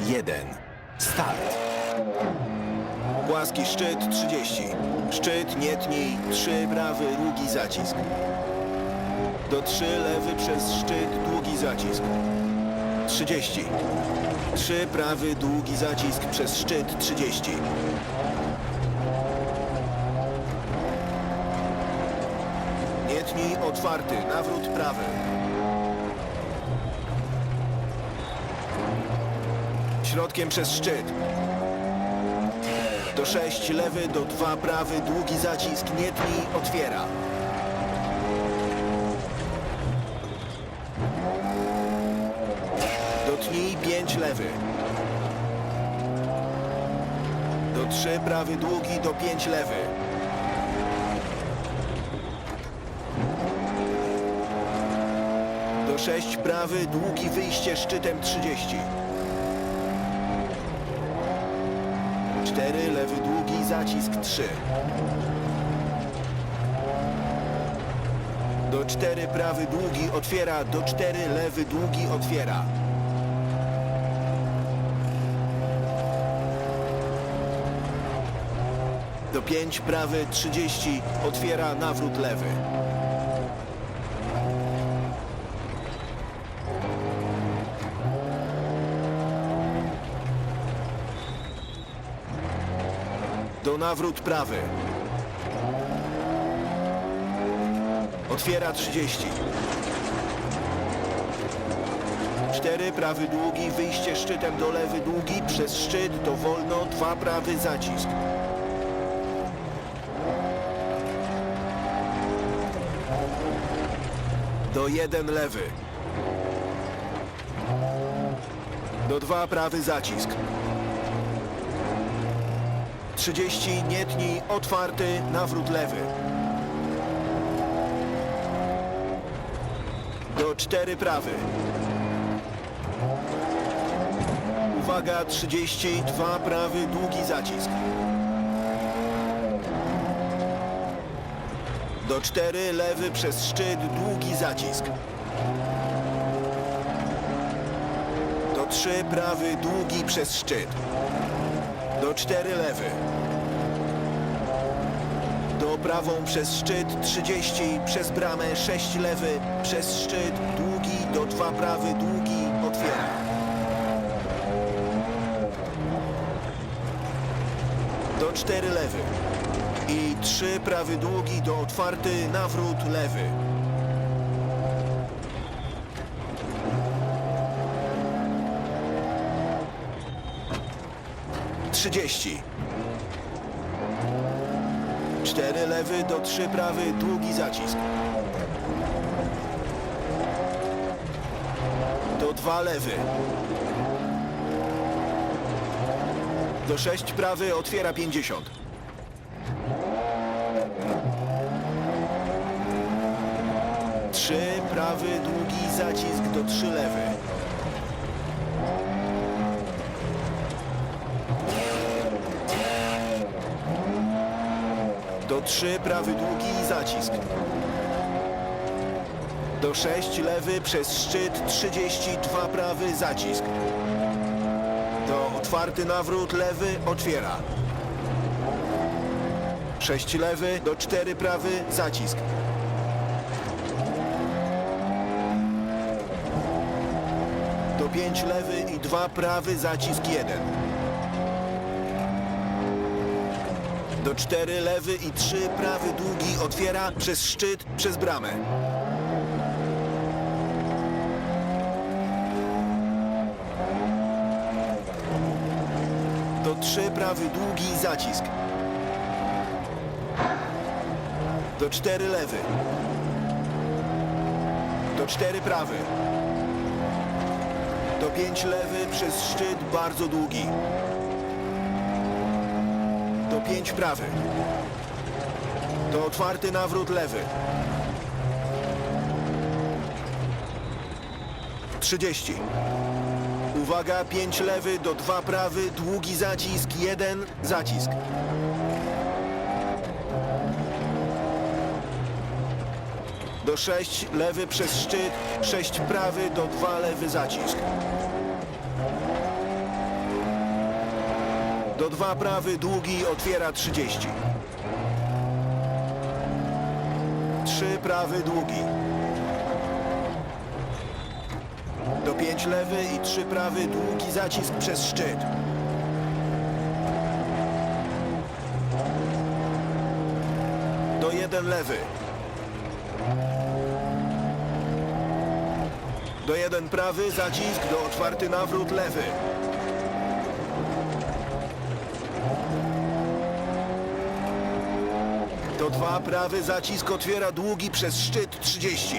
1. Start. Płaski szczyt 30. Szczyt nie tnij, 3 prawy, długi zacisk. Do 3 lewy przez szczyt, długi zacisk. 30. 3 prawy, długi zacisk przez szczyt 30. Nie tnij, otwarty, nawrót prawy. Środkiem przez szczyt. Do 6 lewy, do 2 prawy, długi zacisk, nie tnij, otwiera. Dotnij 5 lewy. Do 3 prawy długi, do 5 lewy. Do 6 prawy długi wyjście szczytem 30. 4 lewy długi zacisk 3. Do 4 prawy długi otwiera, do 4 lewy długi otwiera. Do 5 prawy 30 otwiera nawrót lewy. Do nawrót prawy. Otwiera 30. 4 prawy długi, wyjście szczytem do lewy długi, przez szczyt do wolno, 2 prawy zacisk. Do 1 lewy. Do 2 prawy zacisk. 30 nie tnij, otwarty, nawrót lewy. Do 4 prawy. Uwaga, 32 prawy, długi zacisk. Do 4 lewy przez szczyt, długi zacisk. Do 3 prawy, długi przez szczyt. Do 4 lewy. Do prawą przez szczyt 30, przez bramę 6 lewy, przez szczyt długi, do 2 prawy, długi, otwiera. Do 4 lewy. I 3 prawy długi do otwarty, nawrót lewy. Trzydzieści. Cztery lewy do trzy prawy, długi zacisk. Do dwa lewy. Do sześć prawy, otwiera pięćdziesiąt. Trzy prawy, długi zacisk do trzy lewy. Do 3 prawy długi i zacisk. Do 6 lewy przez szczyt 32 prawy zacisk. Do otwarty nawrót lewy otwiera. 6 lewy do 4 prawy zacisk. Do 5 lewy i 2 prawy zacisk 1. Do 4 lewy i 3 prawy długi otwiera przez szczyt, przez bramę. Do 3 prawy długi zacisk. Do 4 lewy. Do 4 prawy. Do 5 lewy przez szczyt bardzo długi. Do 5 prawy. Do otwarty nawrót lewy. 30. Uwaga, 5 lewy do 2 prawy, długi zacisk, 1 zacisk. Do 6 lewy przez szczyt, 6 prawy do 2 lewy zacisk. Do 2 prawy długi otwiera 30. 3 prawy długi. Do 5 lewy i 3 prawy długi zacisk przez szczyt. Do 1 lewy. Do 1 prawy zacisk, do otwarty nawrót lewy. Do 2 prawy zacisk otwiera długi przez szczyt 30.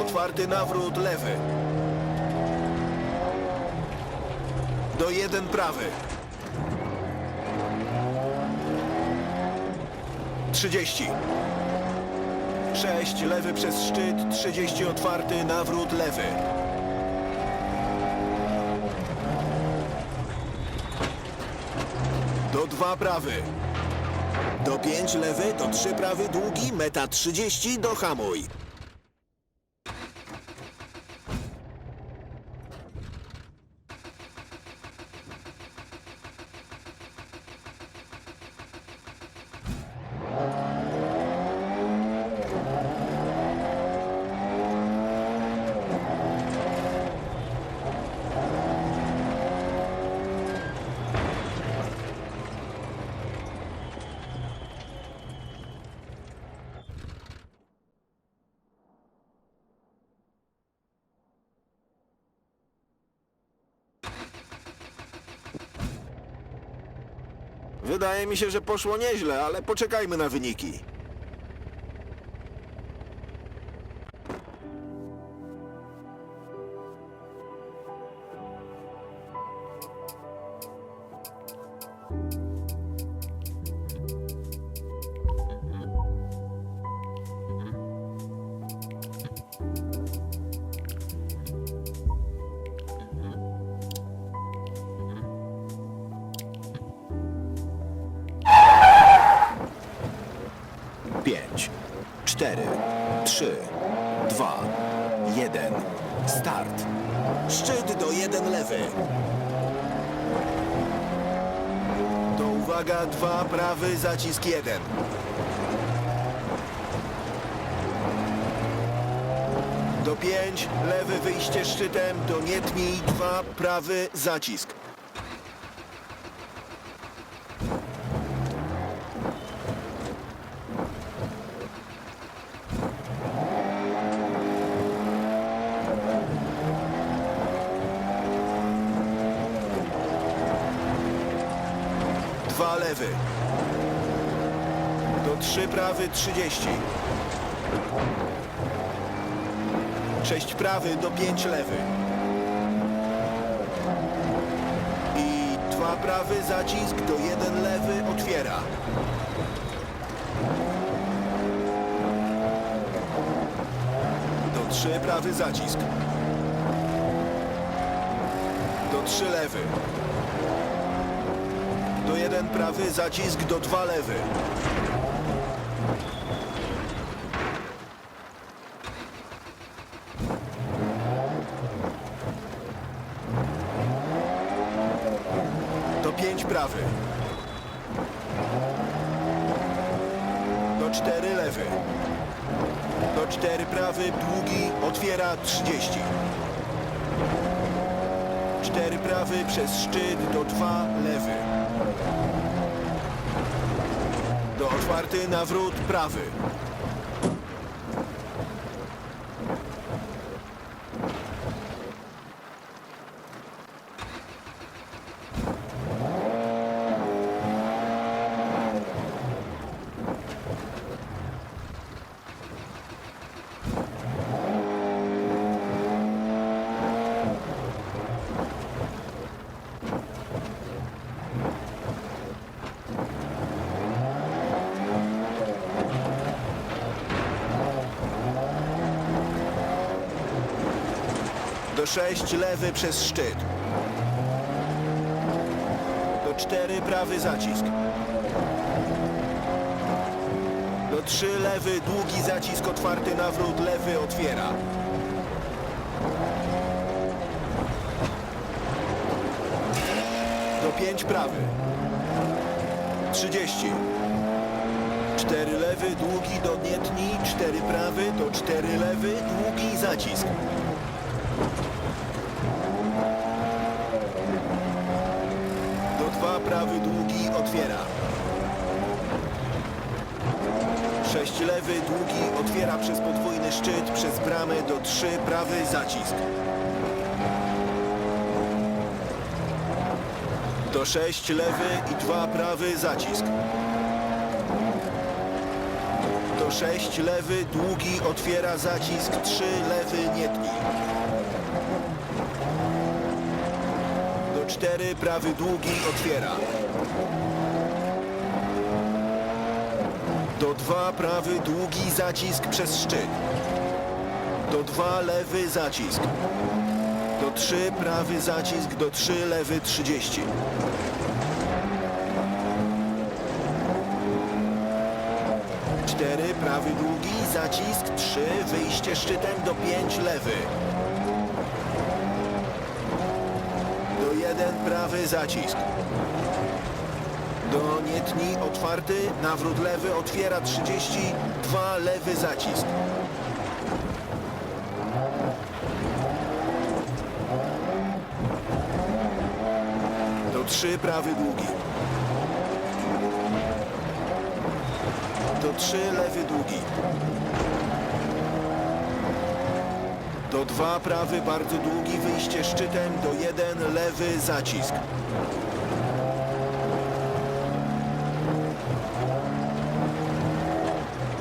Otwarty nawrót lewy. Do 1 prawy. 30. 6 lewy przez szczyt, 30 otwarty, nawrót lewy. 2 prawy. Do 5 lewy, do 3 prawy, długi, meta 30, do Wydaje mi się, że poszło nieźle, ale poczekajmy na wyniki. thank you 4, 3, 2, 1. Start. Szczyt do 1 lewy. Do uwaga 2 prawy, zacisk 1. Do 5 lewy wyjście szczytem, do nie tnij 2 prawy, zacisk. Dwa lewy. Do trzy prawy, trzydzieści. Sześć prawy do pięć lewy. I dwa prawy, zacisk do jeden lewy, otwiera. Do trzy prawy, zacisk. Do trzy lewy. Do jeden prawy, zacisk do dwa lewy. Do pięć prawy. Do cztery lewy. Do cztery prawy, długi, otwiera trzydzieści. Cztery prawy przez szczyt do dwa lewy. Do otwarty nawrót prawy. Do 6 lewy przez szczyt. Do 4 prawy zacisk. Do 3 lewy, długi zacisk, otwarty nawrót, lewy otwiera. Do 5 prawy. 30. 4 lewy, długi do nie tnij, 4 prawy, do 4 lewy, długi zacisk. Do 2 prawy, długi otwiera. 6 lewy, długi otwiera przez podwójny szczyt, przez bramę do 3 prawy zacisk. Do 6 lewy i 2 prawy zacisk. Do 6 lewy, długi otwiera zacisk, 3 lewy nie tnij. Do 4 prawy długi otwiera. Do 2 prawy długi zacisk przez szczyt. Do 2 lewy zacisk. Do 3 prawy zacisk, do 3 lewy 30. Cztery prawy długi, zacisk, trzy, wyjście szczytem do pięć lewy. Prawy zacisk. Do nie tnij otwarty, nawrót lewy otwiera 30, dwa lewy zacisk. Do trzy prawy długi. Do trzy lewy długi. Do dwa prawy bardzo długi, wyjście szczytem, do jeden lewy zacisk.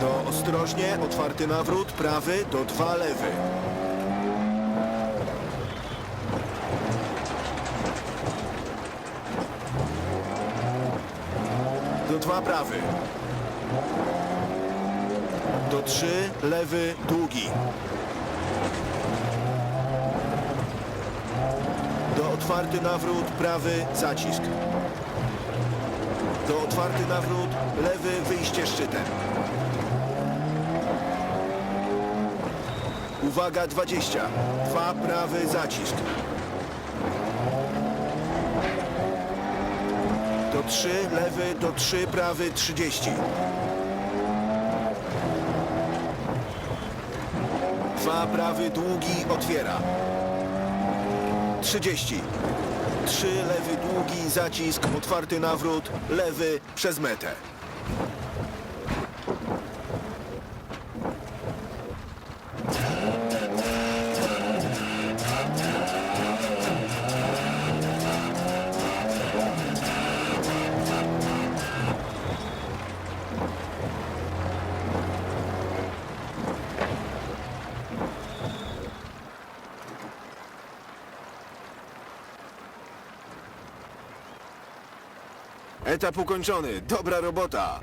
Do ostrożnie, otwarty nawrót, prawy, do dwa lewy. Do dwa prawy. Do trzy, lewy, długi. Otwarty nawrót, prawy, zacisk. Do otwarty nawrót, lewy, wyjście szczytem. Uwaga 20. Dwa prawy zacisk. Do 3 lewy, do 3 prawy 30. Dwa prawy długi otwiera. 30. 3 lewy długi zacisk, otwarty nawrót, lewy przez metę. Etap ukończony. Dobra robota.